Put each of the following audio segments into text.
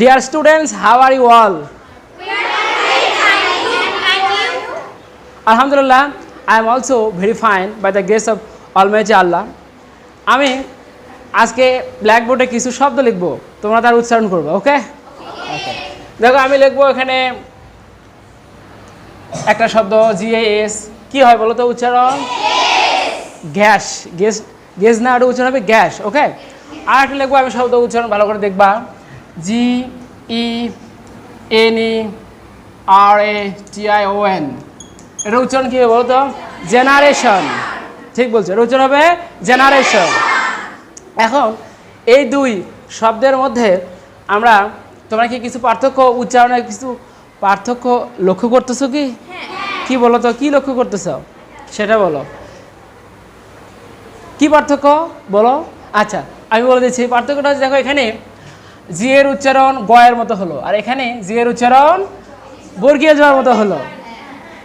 Dear students how are you all আলহামদুলিল্লাহ I am also very fine by the grace of almighty Allah আমি আজকে ব্ল্যাকবোর্ডে কিছু শব্দ লিখব, তোমরা তার উচ্চারণ করবে ওকে দেখো, আমি লিখব এখানে একটা শব্দ জিএএস কি হয় বলো তো উচ্চারণ? গ্যাস গ্যাস গ্যাস না ওটা উচ্চারণ হবে গ্যাস ওকে আর একটা লিখব আমি শব্দ উচ্চারণ ভালো করে দেখবা। G E N E R A T I O N এটা উচ্চারণ কী হবে বলো তো? জেনারেশন ঠিক বলছো এটা উচ্চারণ হবে জেনারেশন এখন এই দুই শব্দের মধ্যে আমরা তোমরা কি কিছু পার্থক্য উচ্চারণের কিছু পার্থক্য লক্ষ্য করতেছো কি? কি বলো তো কি লক্ষ্য করতেছ? সেটা বলো। কি পার্থক্য বলো? আচ্ছা আমি বলে দিচ্ছি, পার্থক্যটা হচ্ছে দেখো এখানে জি এর উচ্চারণ গয়ের মতো হলো, আর এখানে জি এর উচ্চারণ বর্গীয় যাওয়ার মতো হলো।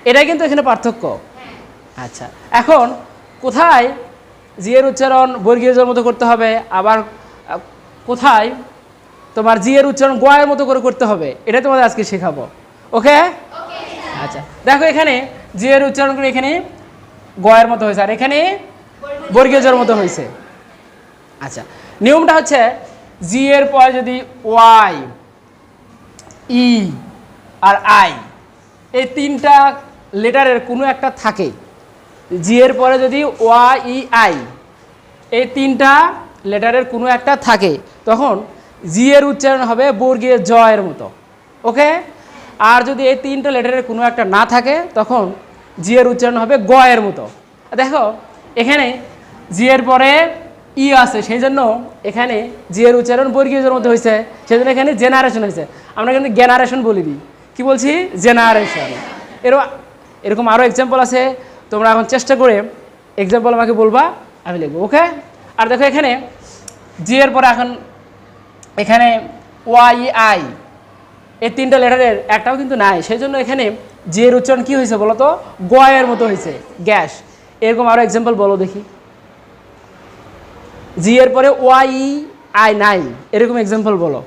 এটাই কিন্তু এখানে পার্থক্য। আচ্ছা এখন কোথায় জি এর উচ্চারণ বর্গীয় যাওয়ার মতো করতে হবে? আবার কোথায় তোমার জি এর উচ্চারণ গয়ের মতো করে করতে হবে? এটা তোমাদের আজকে শেখাবো। ওকে? আচ্ছা দেখো এখানে জি এর উচ্চারণ করে এখানে গয়ের মতো হয়েছে, আর এখানে বর্গীয় জয়ের মতো হয়েছে। আচ্ছা নিয়মটা হচ্ছে জি এর পরে যদি ওয়াই ই আর আই এই তিনটা লেটারের কোনো একটা থাকে। জি এর পরে যদি ওয়া ই আই এই তিনটা লেটারের কোনো একটা থাকে, তখন জি এর উচ্চারণ হবে বর্গীয় জয়ের মতো। ওকে? আর যদি এই তিনটা লেটারের কোনো একটা না থাকে, তখন জি এর উচ্চারণ হবে গ এর মতো। দেখো, এখানে জি এর পরে ই আছে সেই জন্য এখানে জি এর উচ্চারণ বর্গীয় জয়ের মধ্যে হয়েছে সেই জন্য এখানে জেনারেশন হয়েছে আমরা কিন্তু জেনারেশন বলি দিই কি বলছি? জেনারেশন এর এরকম আরও এক্সাম্পল আছে, তোমরা এখন চেষ্টা করে এক্সাম্পল আমাকে বলবা, আমি লিখব ওকে আর দেখো এখানে, জি এর পরে এখন এখানে ওয়াই আই এই তিনটা লেটারের একটাও কিন্তু নাই। সেই জন্য এখানে জি এর উচ্চারণ কী হয়েছে বলো তো? গয়ের মতো হয়েছে গ্যাস। এরকম আরও এক্সাম্পল বলো দেখি। জি এর পরে ওয়াই আই নাই এরকম এক্সাম্পল বলো।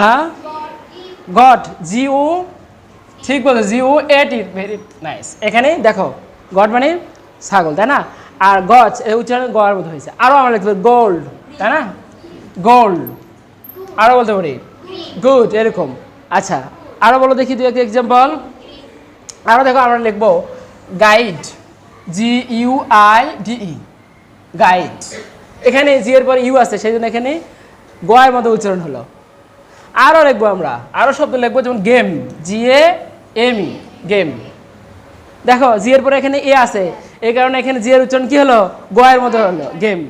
হ্যাঁ? গড জি ও ঠিক বলছো জি ও এট ইট ভেরি নাইস এখানে দেখো গড মানে ছাগল, তাই না? আর গছ উচ্চারণ গড়ের মতো হয়েছে। আরও আমরা লিখতে পারি গোল্ড তাই না? গোল্ড আরও বলতে পারি গুড এরকম। আচ্ছা আরও বলো দেখি দু একটা এক্সাম্পল আরও দেখো, আমরা লিখব guide G U I D E guide এখানে জিয়ের এর পর ইউ আছে সেই জন্য এখানে গোয়ার মতো উচ্চারণ হলো। আরও লিখব আমরা আরও শব্দ লিখব যেমন game G A M E game দেখো জিয়ের পরে এখানে এ আছে এই কারণে এখানে জিয়ের উচ্চারণ কী হলো? গোয়ের মতো হলো গেম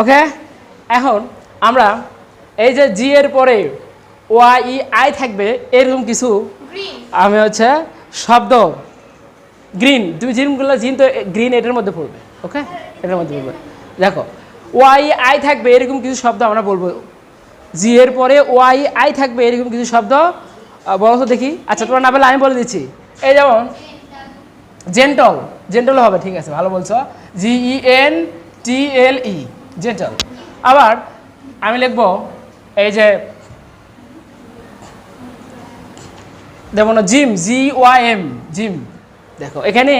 ওকে এখন আমরা এই যে জি এর পরে ওয়াই ই আই থাকবে এরকম কিছু আমি হচ্ছে শব্দ গ্রিন তুমি জিনগুলো জিন তো গ্রিন এটার মধ্যে পড়বে। ওকে এটার মধ্যে পড়বে দেখো, ওয়াই আই থাকবে এরকম কিছু শব্দ আমরা বলব। জি এর পরে ওয়াই আই থাকবে এরকম কিছু শব্দ বলো তো দেখি। আচ্ছা তোমার না বলে আমি বলে দিচ্ছি। এই যেমন জেন্টল জেন্টল হবে, ঠিক আছে, ভালো বলছো। জি ই এন টি এল ই জেন্টল আবার আমি লিখব, এই যে যেমন gym G Y M gym দেখো, এখানে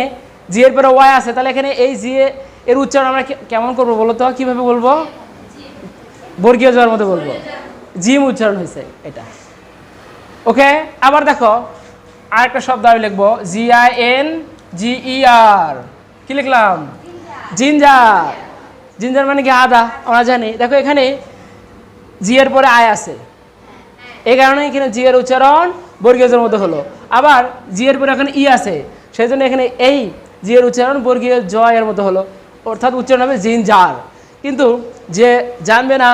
জি এর পরে ওয়াই আছে, তাহলে এখানে এই জি এর উচ্চারণ আমরা কেমন করব বলো তো? কীভাবে বলব? বর্গীয় জয়ের মধ্যে বলব। জিম উচ্চারণ হয়েছে, এটা। ওকে আবার দেখো আর একটা শব্দ আমি লিখব। জি আই এন জি ই আর কি লিখলাম? জিঞ্জার জিঞ্জার মানে কি আদা? আমরা জানি। দেখো এখানে জি এর পরে আয় আছে। এই কারণে এখানে জি এর উচ্চারণ বর্গীয়জের মতো হলো। আবার জি এর পরে এখানে ই আছে। সেই জন্য এখানে এই জি এর উচ্চারণ বর্গীয় জয়ের মতো হলো। অর্থাৎ উচ্চারণ হবে জিন জার। কিন্তু যে জানবে না,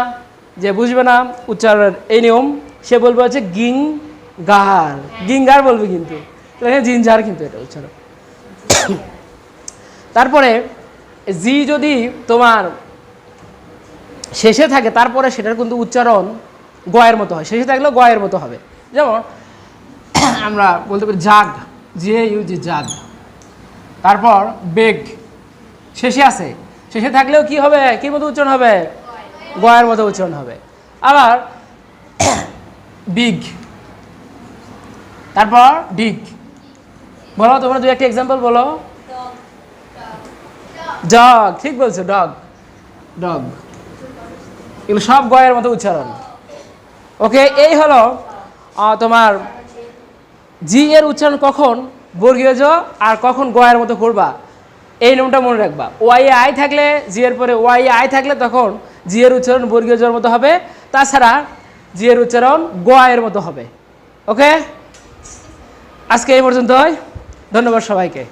যে বুঝবে না উচ্চারণের এই নিয়ম, সে বলবে হচ্ছে গিং গার। গিঙ্গার বলবে কিন্তু। তো এখানে জিনজার কিন্তু এটা উচ্চারণ। তারপরে জি যদি তোমার শেষে থাকে, তারপরে সেটার কিন্তু উচ্চারণ গয়ের মতো হয়। শেষে থাকলেও গয়ের মতো হবে। যেমন আমরা বলতে পারি জাগ, জে ইউ জি জাগ। তারপর বেগ। শেষে আছে। শেষে থাকলেও কি হবে? কি মতো উচ্চারণ হবে? গয়ের মতো উচ্চারণ হবে। আবার বিগ তারপর ডিগ বলো, তোমরা দু একটা এক্সাম্পল বলো। ডগ ঠিক বলছো, ডগ। ডগ। এগুলো সব গয়ের মতো উচ্চারণ। ওকে, এই হলো তোমার জি এর উচ্চারণ কখন? বর্গীয় জ, আর কখন গয়ের মতো করবা এই নিয়মটা মনে রাখবা। ওয়াই আই থাকলে জি এর পরে ওয়াই আই থাকলে তখন জি এর উচ্চারণ বর্গীয় জর মতো হবে। তাছাড়া জি এর উচ্চারণ গোয়ের মতো হবে। ওকে? আজকে এই পর্যন্তই। ধন্যবাদ সবাইকে।